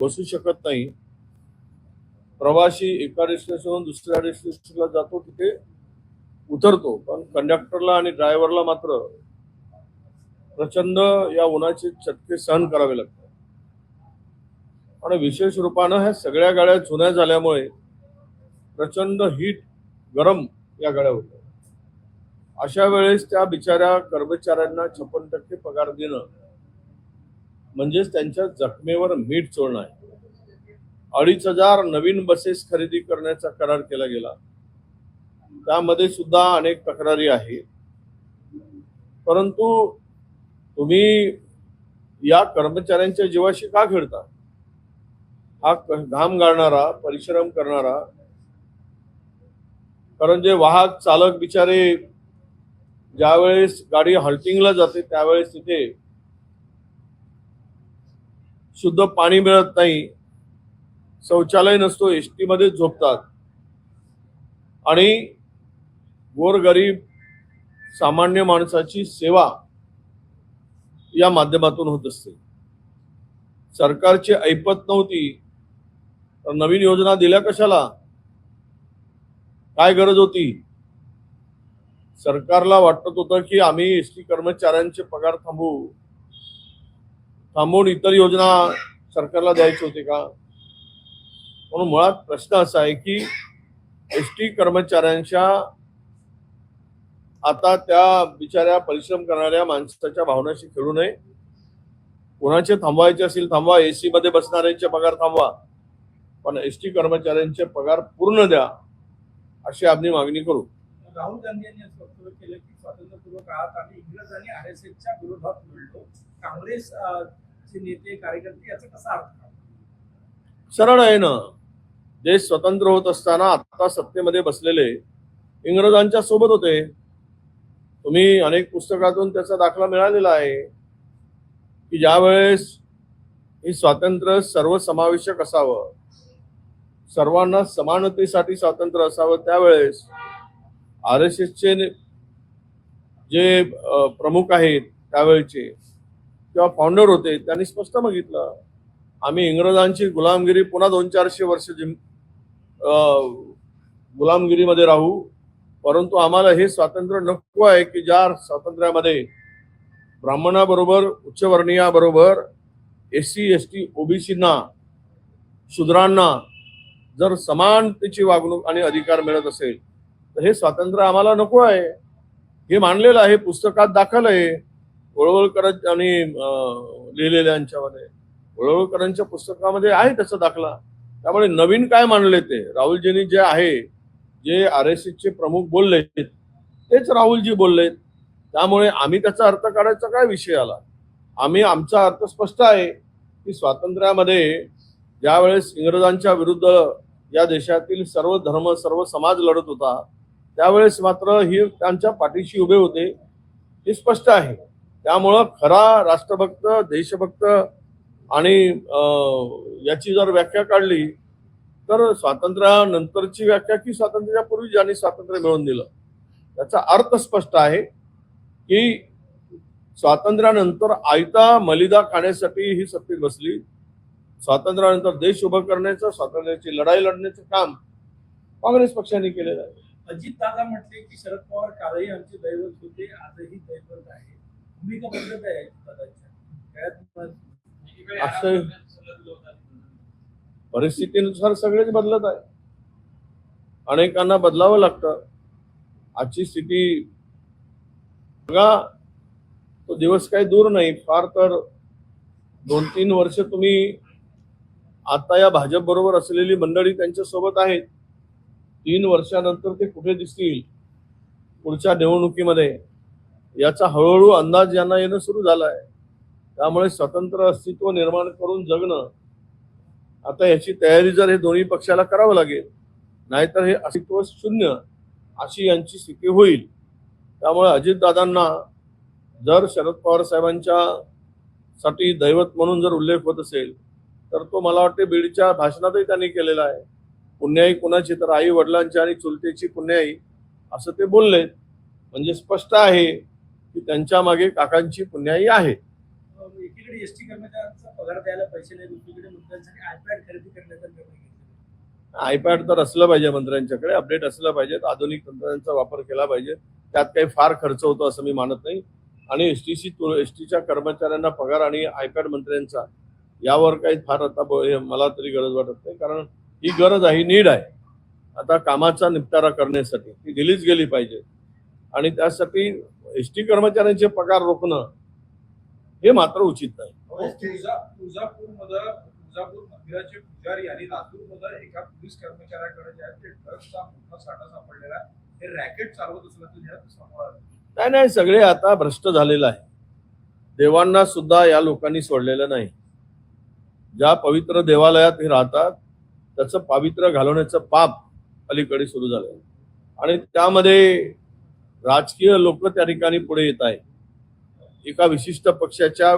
बसू शकत नाही. प्रवासी एका डेस्टिनेशनवरून दुसऱ्या डेस्टिनेशनला जातो तिथे उतरतो. पण कंडक्टरला आणि ड्रायव्हरला मात्र प्रचंड या उन्हाचे चटके सहन करावे लागतात. आणि विशेष रूपानं ह्या सगळ्या गाड्या जुन्या झाल्यामुळे प्रचंड हीट गरम या गाड्या होत्या. अशा वेळेस त्या बिचाऱ्या कर्मचाऱ्यांना छप्पन टक्के पगार देणं म्हणजेच त्यांच्या जखमेवर मीठ चोळणं आहे. अडीच हजार नवीन बसेस खरेदी करण्याचा करार केला गेला. त्यामध्ये सुद्धा अनेक तक्रारी आहेत. परंतु तुम्ही या कर्मचाऱ्यांच्या जीवाशी का खेळता? हा घाम गाळणारा परिश्रम करणारा कारण जे वाहक चालक बिचारे ज्यावेळेस गाडी हल्टिंगला जाते त्यावेळेस तिथे शुद्ध पाणी मिळत नाही. शौचालय नसतो एस टी मध्ये झोपतात. आणि गोरगरीब सामान्य माणसाची सेवा या माध्यमातून होत असते. सरकारची ऐपत नव्हती. तर नवीन योजना दिल्या कशाला? काय गरज होती? सरकारला वाटत होतं की आम्ही एस टी कर्मचाऱ्यांचे पगार थांबवू. थांबवून इतर योजना सरकारला द्यायची होती का? म्हणून मुळात प्रश्न असा आहे की एस टी कर्मचाऱ्यांच्या आता त्या बिचाऱ्या परिश्रम करणाऱ्या माणसाच्या भावनाशी खेळू नये. कोणाचे थांबवायचे असेल थांबवा एसी मध्ये बसणाऱ्यांचे पगार थांबवा पण एस टी कर्मचाऱ्यांचे पगार पूर्ण द्या अशी आम्ही मागणी करू. राहुल गांधी यांनी असं वक्तव्य केलं की स्वातंत्र्यपूर्व काळात आम्ही इंग्रज आणि आर एस एसच्या विरोधात लढलो. काँग्रेस चे नेते कार्यकर्ते याचा कसा अर्थ सरळ आहे ना. देश स्वतंत्र होत असताना आता सत्तेमध्ये बसलेले इंग्रजांच्या सोबत होते. तुम्ही अनेक पुस्तकातून त्याचा दाखला मिळालेला आहे की ज्यावेळेस हे स्वातंत्र्य सर्वसमावेशक असावं सर्वांना समानतेसाठी स्वातंत्र्य असावं त्यावेळेस आर एस एसचे जे प्रमुख आहेत त्यावेळचे किंवा फाउंडर होते त्यांनी स्पष्ट बघितलं. आम्ही इंग्रजांची गुलामगिरी पुन्हा दोन चारशे वर्ष जिम गुलामगिरीमध्ये राहू. परंतु आम्हाला हे स्वातंत्र्य नको आहे की ज्या स्वातंत्र्यामध्ये ब्राह्मणाबरोबर उच्चवर्णीयाबरोबर एस सी एस टी ओबीसींना शूद्रांना जर समानतेची वागणूक आणि अधिकार मिळत असेल तर हे स्वातंत्र्य आम्हाला नको आहे. हे मानलेलं आहे पुस्तकात दाखल आहे. वळवळकर आणि लिहिलेल्यांच्यामध्ये वळवळकरांच्या पुस्तकामध्ये आहे त्याचा दाखला. त्यामुळे नवीन काय मानले ते? राहुलजींनी जे आहे जे आर एस चे प्रमुख बोलले तेच राहुलजी बोलले त्यामुळे आम्ही त्याचा अर्थ काढायचा काय विषय आला? आम्ही आमचा अर्थ स्पष्ट आहे की स्वातंत्र्यामध्ये ज्यावेळेस इंग्रजांच्या विरुद्ध या देशातील सर्व धर्म सर्व समाज लढत होता त्यावेळेस मात्र ही त्यांच्या पाठीशी उभे होते हे स्पष्ट आहे. त्यामुळं खरा राष्ट्रभक्त देशभक्त आणि याची जर व्याख्या काढली तर स्वातंत्र्यानंतरची व्याख्या की स्वातंत्र्यापूर्वी ज्यांनी स्वातंत्र्य मिळवून दिलं त्याचा अर्थ स्पष्ट आहे की स्वातंत्र्यानंतर आयता मलिदा खाण्यासाठी ही सत्तेत बसली. स्वातंत्र्यानंतर देश उभं करण्याचं स्वातंत्र्याची लढाई लढण्याचं काम काँग्रेस पक्षाने केलेलं आहे. अजित दादा म्हटले की शरद पवार कालही आमचे दैवत होते आजही दैवत आहे भूमिका बदलत आहे दादाच्या? परिस्थितीनुसार सगळेच बदलत आहे. अनेकांना बदलावं लागतं. आजची स्थिती बघा तो दिवस काही दूर नाही. फार तर दोन तीन वर्ष तुम्ही आता या भाजप बरोबर असलेली मंडळी त्यांच्यासोबत आहेत. तीन वर्षानंतर ते कुठे दिसतील? पुढच्या निवडणुकीमध्ये याचा हळूहळू अंदाज यांना येणं सुरू झाला आहे त्यामुळे स्वतंत्र अस्तित्व निर्माण करून जगणं आता याची तयारी जर हे दोन्ही पक्षाला करावं लागेल नाहीतर हे अस्तित्व शून्य अशी यांची स्थिती होईल. त्यामुळे अजितदादांना जर शरद पवार साहेबांच्या साठी दैवत म्हणून जर उल्लेख होत असेल तर तो मला वाटते बीडच्या भाषणातही त्यांनी केलेला आहे. पुण्याई कुणाची तर आई वडिलांची आणि चुलतेची पुण्याई असं ते बोलले. म्हणजे स्पष्ट आहे की त्यांच्या मागे काकांची पुण्याई आहे. एकीकडे एकीकडे एसटी कर्मचाऱ्यांचा पगार द्यायला पैसे नाही दुसरीकडे मुद्द्यांसाठी आयपॅड खरेदी करण्याचा निर्णय घेतला. आयपॅड तर असलं पाहिजे मंत्र्यांच्याकडे अपडेट असलं पाहिजे आधुनिक तंत्रज्ञानाचा वापर केला पाहिजे. त्यात काही फार खर्च होतो असं मी मानत नाही. आणि एस टी सी एस टीच्या कर्मचाऱ्यांना पगार आणि आयपॅड मंत्र्यांचा यावर काही फार आता मला तरी गरज वाटत नाही. कारण ही गरज आहे ही नीड आहे. आता कामाचा निपटारा करण्यासाठी ती दिलीच गेली पाहिजे. आणि त्यासाठी एस टी कर्मचाऱ्यांचे पगार रोखणं हे मात्र उचित नाही. तुळजा तुळजापूरमध्ये तुळजापूर मंदिराचे पुजारी आणि लातूरमध्ये एका पोलीस कर्मचाऱ्याकडे जे आहे ते ड्रग्सचा मोठा साठा सापडलेला आहे. हे रॅकेट चालवत असल्याचं जे आहे ते समोर आलं. नाही नाही सगळे आता भ्रष्ट झालेलं आहे देवांना सुद्धा या लोकांनी सोडलेलं नाही. ज्या पवित्र देवालयात हे राहतात त्याचं पावित्र्य घालवण्याचं पाप अलीकडे सुरू झालं आणि त्यामध्ये राजकीय लोक त्या ठिकाणी पुढे येत आहेत. एका विशिष्ट पक्षाच्या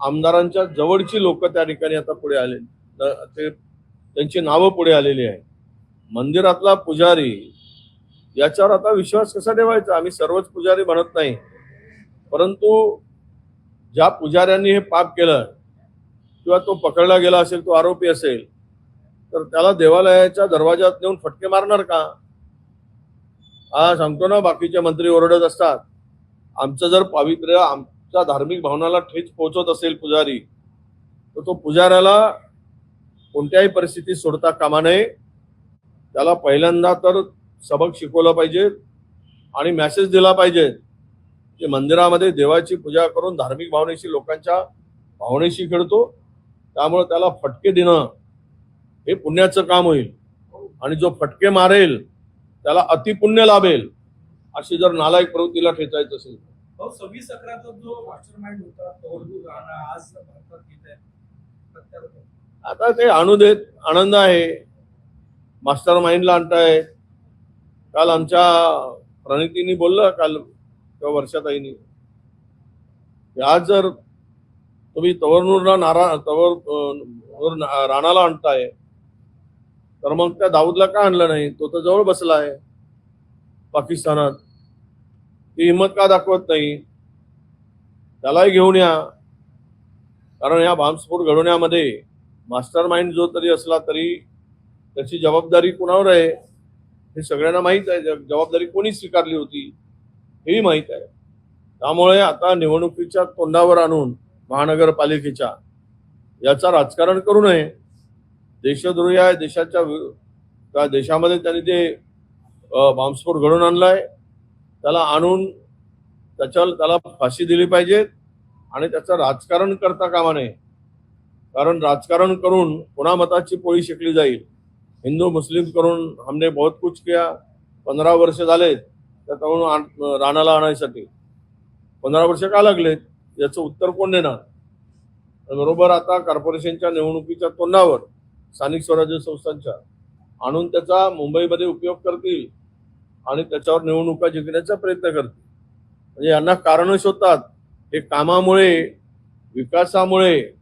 आमदारांच्या जवळची लोक त्या ठिकाणी आता पुढे आले ते त्यांची नावं पुढे आलेली आहे मंदिरातला पुजारी याच्यावर आता विश्वास कसा ठेवायचा? आम्ही सर्वच पुजारी म्हणत नाही. परंतु ज्या पुजाऱ्यांनी हे पाप केलं किंवा तो पकडला गेला असेल तो आरोपी असेल तर त्याला देवालयाच्या दरवाजात नेऊन फटके मारणार का? हा सांगतो ना बाकीचे मंत्री ओरडत असतात. आमचं जर पावित्र्य आमच्या धार्मिक भावनाला ठेच पोहोचत असेल पुजारी तर तो पुजाऱ्याला कोणत्याही परिस्थितीत सोडता कामा नये. त्याला पहिल्यांदा तर सबक शिकवलं पाहिजे आणि मेसेज दिला पाहिजे की मंदिरामध्ये देवाची पूजा करून धार्मिक भावनेशी लोकांच्या भावनेशी खेळतो. त्यामुळे त्याला फटके देणं हे पुण्याचं काम होईल. आणि जो फटके मारेल त्याला अतिपुण्य लाभेल अशी जर नालायक प्रवृत्तीला ठेचायचं असेल. सव्वीस अकराचा जो मास्टर माइंड होता तोडदूर राणा आज भारतात येत आहे प्रत्यारोप. आता ते आणू देत आनंद आहे. मास्टर माइंडला आणताय. काल आमच्या प्रणितीने बोललं काल किंवा वर्षाताईनी. आज जर तुम्ही तवरनूरला नारा तवर राणाला आणताय तर मग त्या दाऊदला का आणलं नाही? तो तर जवळ बसला आहे. पाकिस्तानात. ती हिंमत का दाखवत नाही? त्यालाही घेऊन या. कारण या बॉम्बस्फोट घडवण्यामध्ये मास्टर माइंड जो तरी असला तरी त्याची जबाबदारी कुणावर आहे? हे सगळ्यांना माहीत आहे. जबाबदारी कोणी स्वीकारली होती? हेही माहीत आहे. त्यामुळे आता निवडणुकीच्या तोंडावर आणून महानगरपालिकेच्या याचा राजकारण करू नये. देशद्रोही आहे देशाच्या वि- त्या देशामध्ये त्यांनी ते बॉम्बस्फोट घडवून आणलाय. त्याला आणून त्याच्या त्याला फाशी दिली पाहिजे आणि त्याचं राजकारण करता कामा नये. कारण राजकारण करून पुन्हा मताची पोळी शिकली जाईल? हिंदू मुस्लिम करून हमने बहुत कुछ किया. पंधरा वर्ष झाले त्या तरुण आण- राणाला आणायसाठी. पंधरा वर्ष का लागलेत? याचं उत्तर कोण देणार? बरोबर आता कॉर्पोरेशनच्या निवडणुकीच्या तोंडावर स्थानिक स्वराज्य संस्थांच्या. आणून त्याचा मुंबईमध्ये उपयोग करतील आणि त्याच्यावर निवडणुका जिंकण्याचा प्रयत्न करतील. म्हणजे यांना कारणं शोधतात. हे कामामुळे विकासामुळे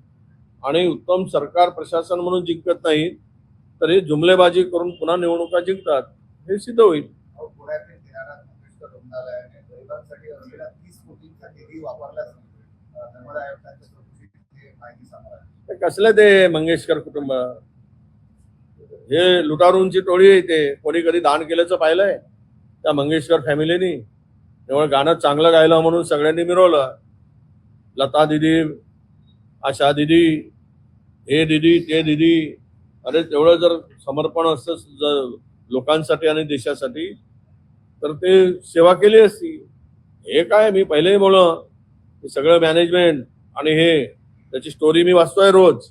आणि उत्तम सरकार प्रशासन म्हणून जिंकत नाहीत तर हे जुमलेबाजी करून पुन्हा निवडणुका जिंकतात हे सिद्ध होईल. कसले ते मंगेशकर कुटुंब? हे लुटारूंची टोळी आहे ते कोणी कधी दान केल्याचं पाहिलंय? त्या मंगेशकर फॅमिलीनी. तेव्हा गाणं चांगलं गायलं म्हणून सगळ्यांनी मिरवलं. लता दिदी आशा दिदी हे दिदी ते दिदी. अरे तेवढं जर समर्पण असतं जर लोकांसाठी आणि देशासाठी तर ते सेवा केली असती. हे काय? मी पहिलेही बोललं. हे सगळं मॅनेजमेंट आणि हे त्याची स्टोरी मी वाचतोय रोज.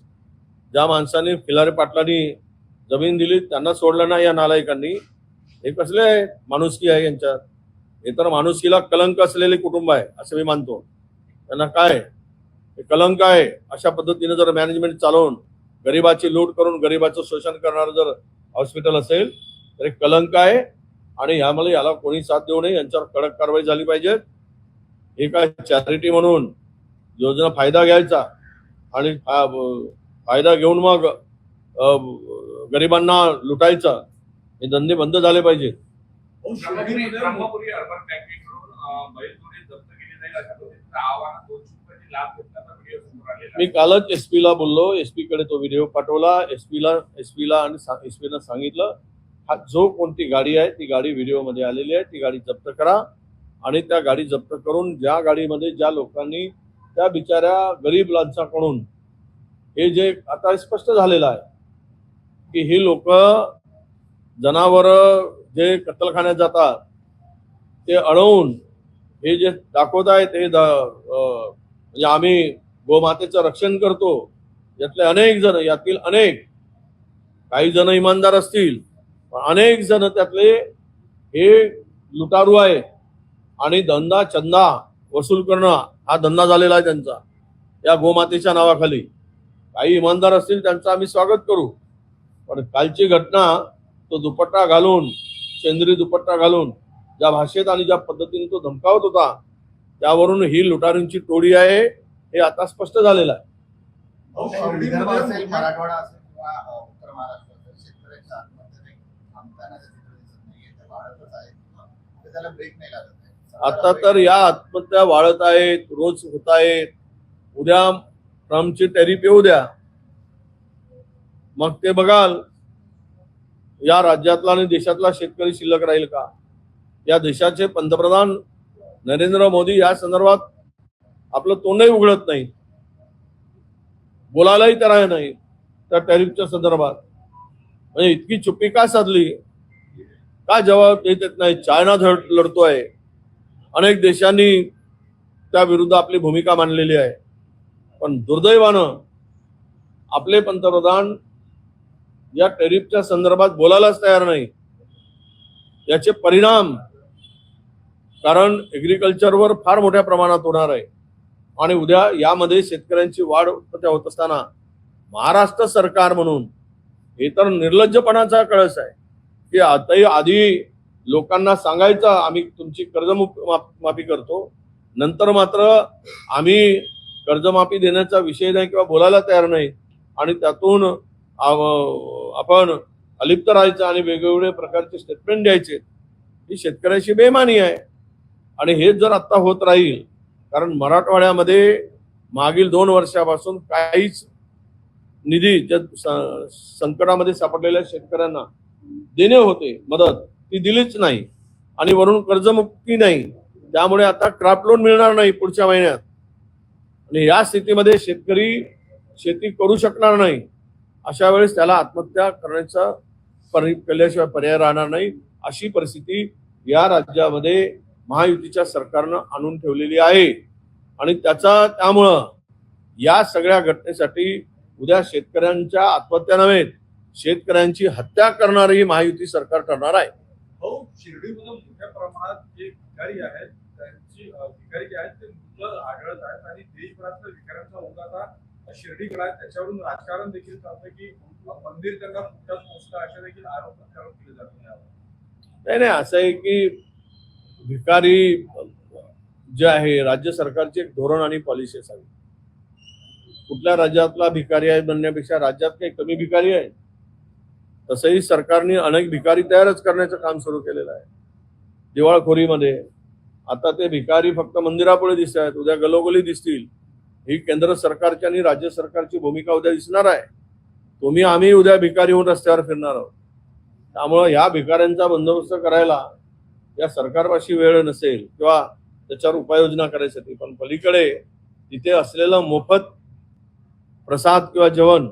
ज्या माणसाने खिलारे पाटलांनी जमीन दिली त्यांना सोडलं नाही या नालायकांनी. हे कसले आहे माणुसकी आहे यांच्यात? हे तर माणुसकीला कलंक असलेले कुटुंब आहे असं मी मानतो. त्यांना काय? हे कलंक आहे. अशा पद्धतीने जर मॅनेजमेंट चालवून गरिबाची लूट करून गरिबाचं शोषण करणारं जर हॉस्पिटल असेल तर हे कलंक आहे. आणि यामुळे याला कोणी साथ देऊ नये यांच्यावर कडक कारवाई झाली पाहिजे. हे काय चॅरिटी म्हणून योजना फायदा घ्यायचा? आणि फायदा घेऊन मग गरिबांना लुटायचा हे धंदे बंद झाले पाहिजेत समोर मी कालच एस ला बोललो एसकडे तो व्हिडिओ पाठवला एस ला एस ला आणि एस पीनं सांगितलं हा जो कोणती गाडी आहे ती गाडी व्हिडिओमध्ये आलेली आहे ती गाडी जप्त करा आणि त्या गाडी जप्त करून ज्या गाडीमध्ये ज्या लोकांनी त्या बिचाऱ्या गरीब लांचाकडून हे जे आता स्पष्ट झालेलं आहे की ही लोक जनावर जे कत्तलखान्यात जातात ते अडवून हे जे दाखवत आहेत ते म्हणजे आम्ही गोमातेचं रक्षण करतो. यातले अनेक जण यातील अनेक काही जण इमानदार असतील पण अनेक जण त्यातले हे लुटारू आहे आणि धंदा चंदा वसूल करणं हा धंदा झालेला आहे त्यांचा या गोमातेच्या नावाखाली. काही इमानदार असतील त्यांचं आम्ही स्वागत करू. पण कालची घटना तो दुपट्टा घालून सेंद्री दुपट्टा घालून ज्या भाषेत आणि ज्या पद्धतीने तो धमकावत होता त्यावरून ही लुटारूंची टोळी आहे हे आता स्पष्ट झालेलं आहे. आता तर या आत्महत्या वाढत आहेत रोज होत आहेत. उद्या ट्रम्पची टॅरिफ येऊ द्या. मग ते बघाल या राज्यातला आणि देशातला शेतकरी शिल्लक राहील का? या देशाचे पंतप्रधान नरेंद्र मोदी या संदर्भात आपलं तोंडही उघडत नाही बोलायलाही तयार नाही त्या टॅरिफच्या संदर्भात. म्हणजे इतकी चुप्पी का साधली? का जबाब देत येत नाही? चायना धड लढतोय. अनेक देशांनी त्या विरुद्ध आपली भूमिका मांडलेली आहे. पण दुर्दैवानं आपले पंतप्रधान या टॅरिफच्या संदर्भात बोलायलाच तयार नाही. याचे परिणाम कारण एग्रिकल्चरवर फार मोठ्या प्रमाणात होणार आहे. आणि उद्या यामध्ये शेतकऱ्यांची वाढ उत्पत्ती होत असताना महाराष्ट्र सरकार म्हणून हे तर निर्लज्जपणाचा कळस आहे. की आताही आधी लोकांना सांगायचं आम्ही तुमची कर्जमुक माफ- माफी करतो. नंतर मात्र आम्ही कर्जमाफी देण्याचा विषय नाही किंवा बोलायला तयार नाही. आणि त्यातून आपण अलिप्त राहायचं आणि वेगवेगळे प्रकारचे स्टेटमेंट द्यायचे ही शेतकऱ्याची बेमानी आहे. आणि हेच जर आत्ता होत राहील कारण मराठवाड्यामध्ये मागील दोन वर्षापासून काहीच निधी ज्या संकटामध्ये सापडलेल्या शेतकऱ्यांना देणे होते मदत ती दिलीच नाही. आणि वरून कर्जमुक्ती नाही. त्यामुळे आता क्राफ्ट लोन मिळणार नाही पुढच्या महिन्यात. आणि या स्थितीमध्ये शेतकरी शेती करू शकणार नाही. अशा वेळेस त्याला आत्महत्या करण्याचा केल्याशिवाय पर्याय राहणार नाही. अशी परिस्थिती या राज्यामध्ये महायुतीच्या सरकारनं आणून ठेवलेली आहे. आणि त्याचा त्यामुळं या सगळ्या घटनेसाठी उद्या शेतकऱ्यांच्या आत्महत्या नव्हे शेतकऱ्यांची हत्या करणारी ही महायुती सरकार ठरणार आहे. हो शिर्डीमध्ये मोठ्या प्रमाणात जे भिकारी आहेत त्यांची भिकारी जे आहेत ते आढळत आहेत आणि देशभरातल्या भिकाऱ्यांचा शिर्डीकडे त्याच्यावरून राजकारण देखील चालतं की मंदिर त्यांना फुटत पोचतं अशा देखील आरोप प्रत्यारोप केले जातात नाही नाही असं आहे की भिकारी जे आहे राज्य सरकारचे एक धोरण आणि पॉलिसी असावी. कुठल्या राज्यातला भिकारी आहे म्हणण्यापेक्षा राज्यात काही कमी भिकारी आहे. तसंही सरकारने अनेक भिकारी तयारच करण्याचं काम सुरू केलेलं आहे. दिवाळखोरीमध्ये. आता ते भिकारी फक्त मंदिरापुढे दिसत आहेत. उद्या गलोगली दिसतील. ही केंद्र सरकारची आणि राज्य सरकारची भूमिका उद्या दिसणार आहे. तुम्ही आम्ही उद्या भिकारी होऊन रस्त्यावर फिरणार आहोत. त्यामुळं ह्या भिकाऱ्यांचा बंदोबस्त करायला या सरकारपाशी वेळ नसेल किंवा त्याच्यावर उपाययोजना करायसाठी पण पलीकडे तिथे असलेलं मोफत प्रसाद किंवा जेवण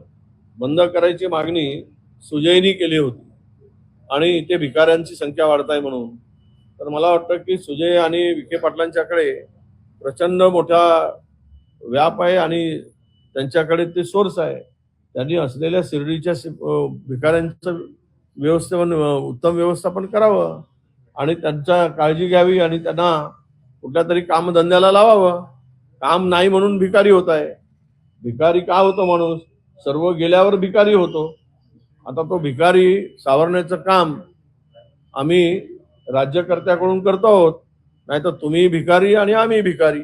बंद करायची मागणी सुजयनी केली होती. आणि इथे भिकाऱ्यांची संख्या वाढत आहे म्हणून. तर मला वाटतं की सुजय आणि विखे पाटलांच्याकडे प्रचंड मोठ्या व्याप आहे आणि त्यांच्याकडे ते सोर्स आहे. त्यांनी असलेल्या शिर्डीच्या भिकाऱ्यांचं व्यवस्थापन उत्तम व्यवस्थापन करावं आणि त्यांच्या काळजी घ्यावी आणि त्यांना कुठल्या तरी कामधंद्याला लावावं. काम नाही म्हणून भिकारी होत आहे. भिकारी का होतो माणूस? सर्व गेल्यावर भिकारी होतो. आता तो भिकारी सावरण्याचं काम आम्ही राज्यकर्त्याकडून करतो आहोत. नाही तर तुम्ही भिकारी आणि आम्ही भिकारी.